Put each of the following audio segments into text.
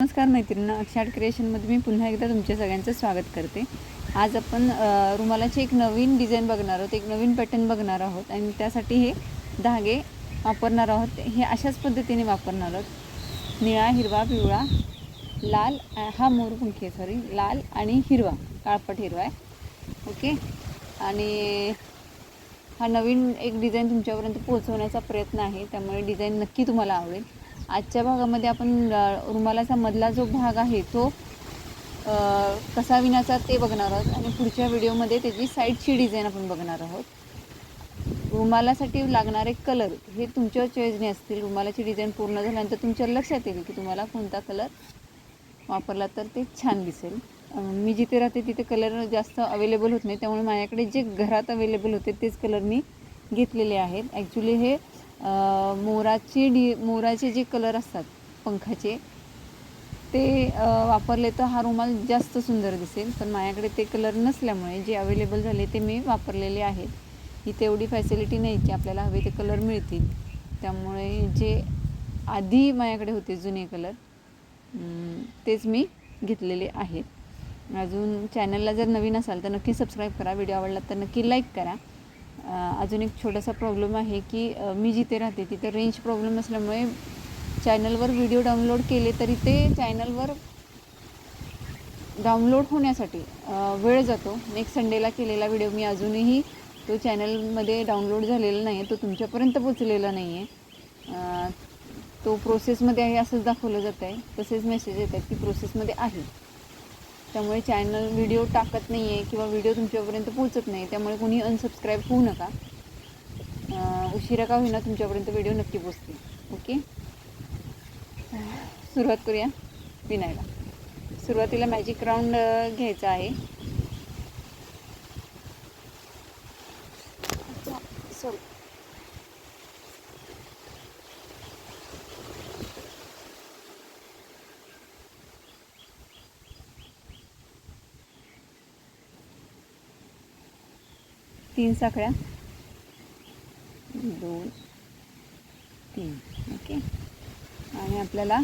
नमस्कार मैत्रिणी अक्षाट क्रिएशनमध्ये मी पुन्हा एकदा तुमच्या सगळ्यांचं स्वागत करते. आज आपण रुमालाची एक नवीन डिझाईन बघणार आहोत एक नवीन पॅटर्न बघणार आहोत आणि त्यासाठी हे धागे वापरणार आहोत. हे अशाच पद्धतीने वापरणार आहोत. निळा हिरवा पिवळा लाल हा मोरपंखी आहे सॉरी लाल आणि हिरवा काळपट हिरवा आहे. ओके? आणि हा नवीन एक डिझाईन तुमच्यापर्यंत पोहोचवण्याचा प्रयत्न आहे त्यामुळे डिझाईन नक्की तुम्हाला आवडेल. आजच्या भागामध्ये आपण रुमालाचा मधला जो भाग आहे तो कसा विनाचा ते बघणार आहोत आणि पुढच्या व्हिडिओमध्ये त्याची साईडची डिझाईन आपण बघणार आहोत. रुमालासाठी लागणारे कलर हे तुमच्या चॉईसने असतील. रुमालाची डिझाईन पूर्ण झाल्यानंतर तुमच्या लक्षात येईल की तुम्हाला कोणता कलर वापरला तर ते छान दिसेल. मी जिथे राहते तिथे कलर जास्त अवेलेबल होत नाही. त्यामुळे माझ्याकडे जे घरात अवेलेबल होते तेच कलर मी घेतलेले आहेत. ॲक्च्युली हे मोराचे डी मोराचे जे कलर असतात पंखाचे ते वापरले तर हा रुमाल जास्त सुंदर दिसेल. पण माझ्याकडे ते कलर नसल्यामुळे जे अवेलेबल झाले ते मी वापरलेले आहेत. इथे एवढी फॅसिलिटी नाही की आपल्याला हवे ते कलर मिळतील. त्यामुळे जे आधी माझ्याकडे होते जुने कलर तेच मी घेतलेले आहेत. अजून चॅनलला जर नवीन असाल तर नक्की सबस्क्राईब करा. व्हिडिओ आवडला तर नक्की लाईक करा. अजून एक छोटासा प्रॉब्लेम आहे की मी जिथे राहते तिथे रेंज प्रॉब्लेम असल्यामुळे चॅनलवर व्हिडिओ डाउनलोड केले तरी ते चॅनलवर डाउनलोड होण्यासाठी वेळ जातो. नेक्स्ट संडेला केलेला व्हिडिओ मी अजूनही तो चॅनलमध्ये डाउनलोड झालेला नाही आहे तो तुमच्यापर्यंत पोचलेला नाही आहे तो प्रोसेसमध्ये आहे असंच दाखवलं जात आहे तसेच मेसेज येत आहेत की प्रोसेसमध्ये आहे. त्यामुळे चॅनल व्हिडिओ टाकत नाही आहे किंवा व्हिडिओ तुमच्यापर्यंत पोहोचत नाही त्यामुळे कोणी अनसबस्क्राईब होऊ नका. उशिरा का होईना तुमच्यापर्यंत व्हिडिओ नक्की पोचतील ओके सुरुवात करूया विनायला. सुरुवातीला मॅजिक राऊंड घ्यायचा आहे सॉरी तीन साखळ्या. दोन तीन ओके. आणि आपल्याला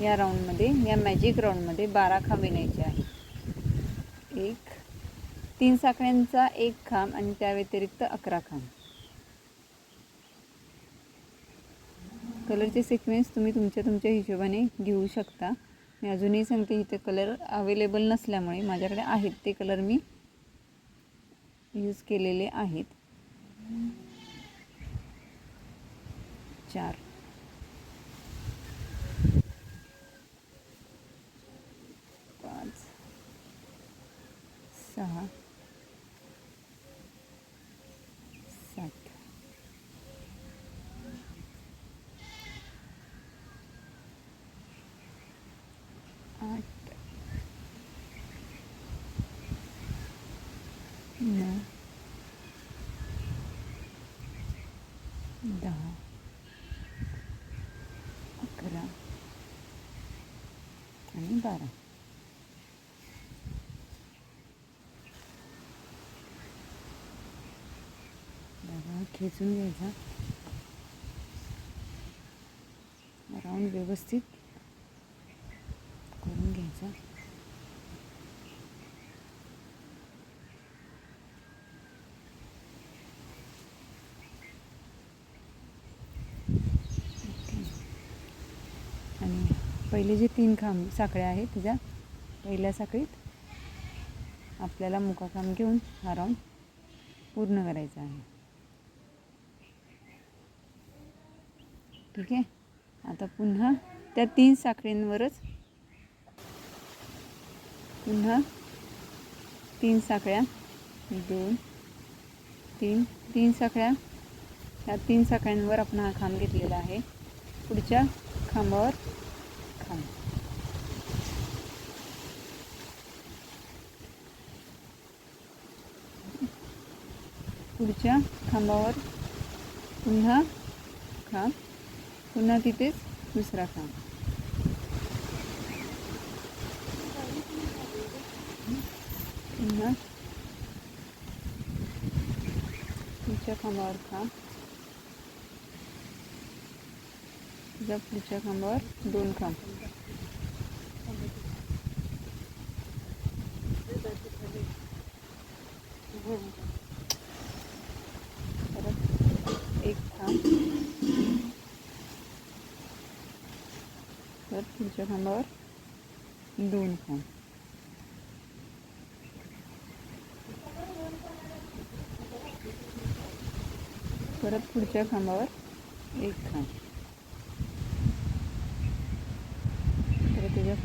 या राऊंडमध्ये या मॅजिक राऊंडमध्ये बारा खांब विणायचे आहे एक तीन साखळ्यांचा एक खांब आणि त्या व्यतिरिक्त अकरा खांब. कलरचे सिक्वेन्स तुम्ही तुमच्या तुमच्या हिशोबाने घेऊ शकता. मी अजूनही सांगते इथे कलर अवेलेबल नसल्यामुळे माझ्याकडे आहेत ते कलर मी यूज केलेले आहेत. चार. नऊ दहा. अकरा. आणि बारा. बारा खेचून घ्यायचा. राऊंड व्यवस्थित करून घ्यायचा आणि पहिले जे तीन खांब साखळ्या आहेत तिच्या पहिल्या साखळीत आपल्याला मुकाखांब घेऊन हा राऊंड पूर्ण करायचा आहे. ठीक आहे? आता पुन्हा त्या तीन साखळींवरच पुन्हा तीन साखळ्या दोन तीन तीन साखळ्या. ह्या तीन साखळ्यांवर आपण हा खांब घेतलेला आहे. पुढच्या खांबावर पुढच्या खांबावर पुन्हा खांब पुन्हा तिथेच दुसरा खांब. पुन्हा पुढच्या खांबावर खांब. तिच्या पुढच्या खांबावर दोन खांब. परत एक खांब. परत पुढच्या खांबावर दोन खांब. परत पुढच्या खांबावर एक खांब.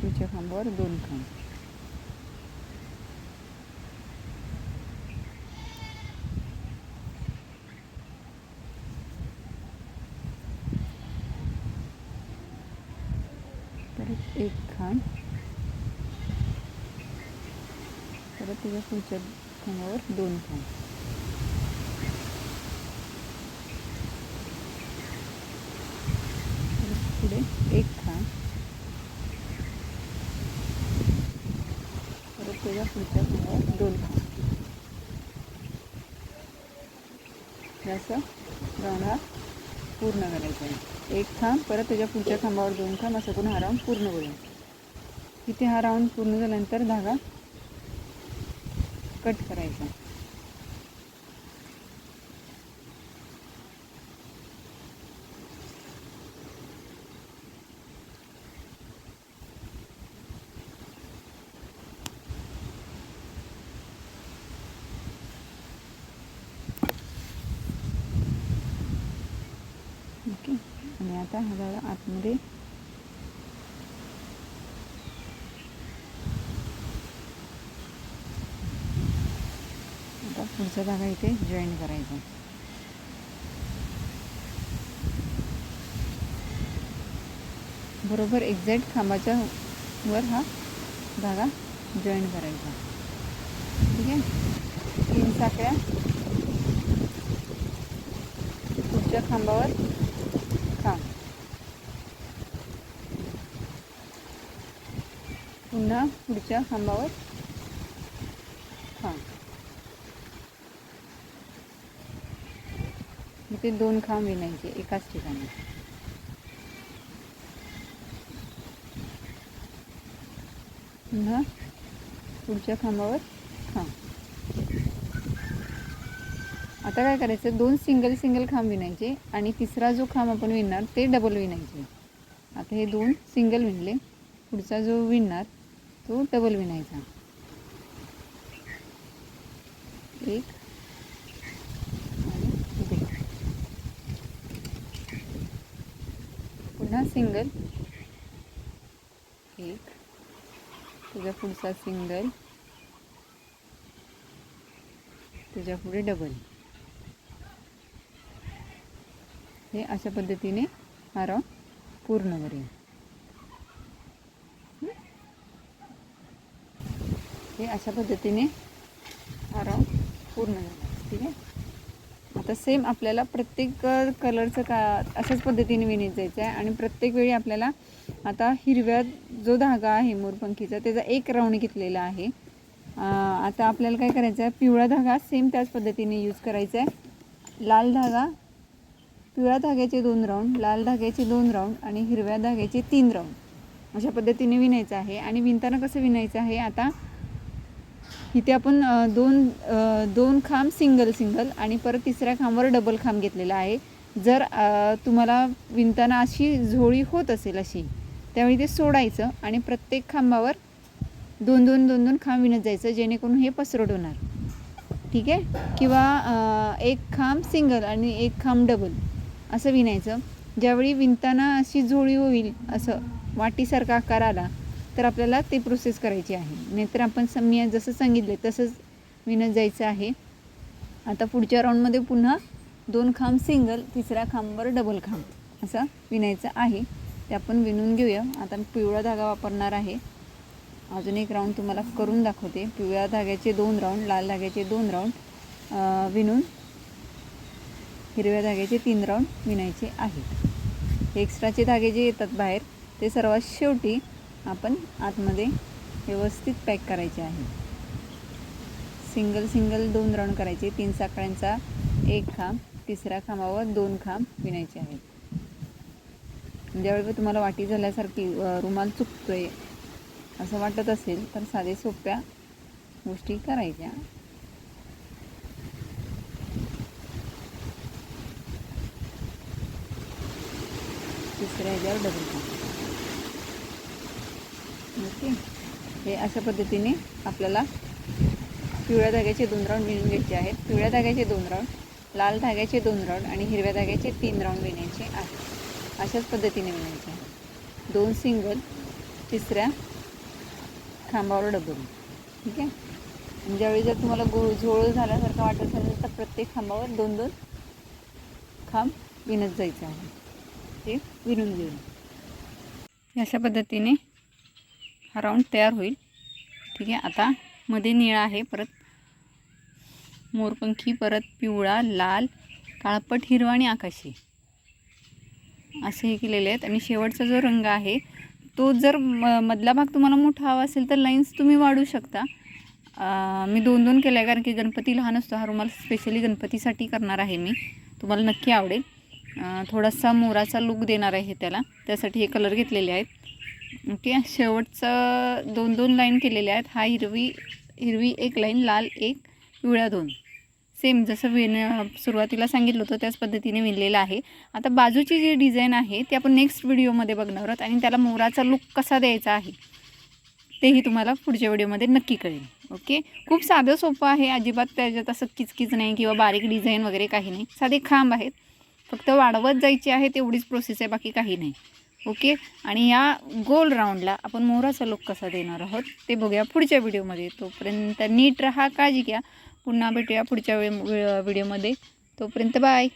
परत खांबावर दोन खांब परत एक खांब परत त्याच्या पुढच्या खांबावर दोन खांब परत पुढे एक खांब परत पुढच्या खांबावर दोन खांब. असं राऊंड हा पूर्ण करायचा आहे. एक थांब परत त्याच्या पुढच्या खांबावर दोन थांब असं करून हा राऊंड पूर्ण करूया. इथे हा राऊंड पूर्ण झाल्यानंतर धागा कट करायचा. ओके. आणि आता हा धागा आतमध्ये. आता पुढचा धागा इथे जॉईन करायचा. बरोबर एक्झॅक्ट खांबाच्या वर हा धागा जॉईन करायचा. ठीक आहे? तीन साखळ्या पुढच्या खांबावर सांग पुन्हा पुढच्या खांबावर. हां. इथे दोन खांब विणायचे एकाच ठिकाणी. पुन्हा पुढच्या खांबावर. हां. आता काय करायचं? दोन सिंगल सिंगल खांब विणायचे आणि तिसरा जो खांब आपण विणणार ते डबल विणायचे. आता हे दोन सिंगल विणले. पुढचा जो विणणार तो डबल विणायचा. एक पुन्हा सिंगल एक. तुझा पुढचा सिंगल तुझ्या पुढे डबल हे अशा पद्धतीने हा राऊंड पूर्ण करेल. हे अशा पद्धतीने हा राऊंड पूर्ण झाला ठीक आहे? आता सेम आपल्याला प्रत्येक कलरचं का अशाच पद्धतीने विणत जायचं आहे आणि प्रत्येक वेळी आपल्याला आता हिरव्या जो धागा आहे मोरपंखीचा त्याचा एक राऊंड घेतलेला आहे. आता आपल्याला काय करायचं आहे? पिवळा धागा सेम त्याच पद्धतीने यूज करायचा आहे. लाल धागा पिवळ्या धाग्याचे दोन राऊंड लाल धाग्याचे दोन राऊंड आणि हिरव्या धाग्याचे तीन राऊंड अशा पद्धतीने विणायचं आहे आणि विणताना कसं विणायचं आहे? आता इथे आपण दोन दोन खांब सिंगल सिंगल आणि परत तिसऱ्या खांबावर डबल खांब घेतलेला आहे. जर तुम्हाला विणताना अशी झोळी होत असेल अशी त्यावेळी ते सोडायचं आणि प्रत्येक खांबावर दोन दोन दोन दोन खांब विणत जायचं जेणेकरून हे पसरट होणार. ठीक आहे? किंवा एक खांब सिंगल आणि एक खांब डबल असं विणायचं ज्यावेळी विणताना अशी झोळी होईल असं वाटीसारखा आकार आला तर आपल्याला ते प्रोसेस करायची आहे. नाहीतर आपण सम मी जसं सांगितलं तसंच विणत जायचं आहे. आता पुढच्या राऊंडमध्ये पुन्हा दोन खांब सिंगल तिसऱ्या खांबवर डबल खांब असं विणायचं आहे. ते आपण विणून घेऊया. आता मी पिवळा धागा वापरणार आहे. अजून एक राऊंड तुम्हाला करून दाखवते. पिवळ्या धाग्याचे दोन राऊंड लाल धाग्याचे दोन राऊंड विणून हिरव्या धाग्याचे तीन राऊंड विणायचे आहेत. एक्स्ट्राचे धागे जे येतात बाहेर ते सर्वात शेवटी आपण आतमध्ये व्यवस्थित पॅक करायचे आहे. सिंगल सिंगल दोन राऊंड करायचे. तीन साखळ्यांचा एक खांब तिसऱ्या खांबावर दोन खांब विणायचे आहेत. ज्यावेळी तुम्हाला वाटी झाल्यासारखी रुमाल चुकतोय असं वाटत असेल तर साधे सोप्या गोष्टी करायच्या. तिसऱ्या ह्याच्यावर डबल ओके? हे अशा पद्धतीने आपल्याला पिवळ्या धाग्याचे दोन राऊंड विणून घ्यायचे आहेत. पिवळ्या धाग्याचे दोन राऊंड लाल धाग्याचे दोन राऊंड आणि हिरव्या धाग्याचे तीन राऊंड विणायचे आहेत. अशाच पद्धतीने विणायचे आहे दोन सिंगल तिसऱ्या खांबावर डबल ठीक आहे? आणि ज्यावेळी जर तुम्हाला गो झोळ झाल्यासारखं वाटत असेल तर प्रत्येक खांबावर दोन दोन खांब विणत जायचं आहे ते विणून घेऊन अशा पद्धतीने हा राऊंड तयार होईल. ठीक आहे आता मध्ये निळा आहे परत मोरपंखी परत पिवळा लाल काळपट हिरवा आणि आकाशी. असे हे केलेले आहेत. आणि शेवटचा जो रंग आहे तो जर म मधला भाग तुम्हाला मोठा हवा असेल तर लाईन्स तुम्ही वाढू शकता. मी दोन दोन केलं आहे कारण की गणपती लहान असतो हा रुमाल स्पेशली गणपतीसाठी करणार आहे मी. तुम्हाला नक्की आवडेल. थोडासा मोराचा लुक देणार आहे त्याला. त्यासाठी हे कलर घेतलेले आहेत. ओके शेवटचं दोन दोन लाईन केलेल्या आहेत. हा हिरवी हिरवी एक लाईन लाल एक पिवळ्या दोन. सेम जसं विण सुरुवातीला सांगितलं होतं त्याच पद्धतीने विणलेलं आहे. आता बाजूची जी डिझाईन आहे ती आपण नेक्स्ट व्हिडिओमध्ये बघणार आहोत. आणि त्याला मोराचा लुक कसा द्यायचा आहे तेही तुम्हाला पुढच्या व्हिडिओमध्ये नक्की कळेल. ओके खूप साधं सोपं आहे. अजिबात त्याच्यात असं किचकिच नाही किंवा बारीक डिझाईन वगैरे काही नाही. साधे खांब आहेत. फक्त वाढवत जायची आहे तेवढीच प्रोसेस आहे बाकी काही नाही. ओके आणि या गोल राऊंडला आपण मोराचा लुक कसा देणार आहोत ते बघूया पुढच्या व्हिडिओमध्ये तोपर्यंत नीट राहा काळजी घ्या. पुन्हा भेटूया पुढच्या वे व्हिडिओमध्ये तोपर्यंत बाय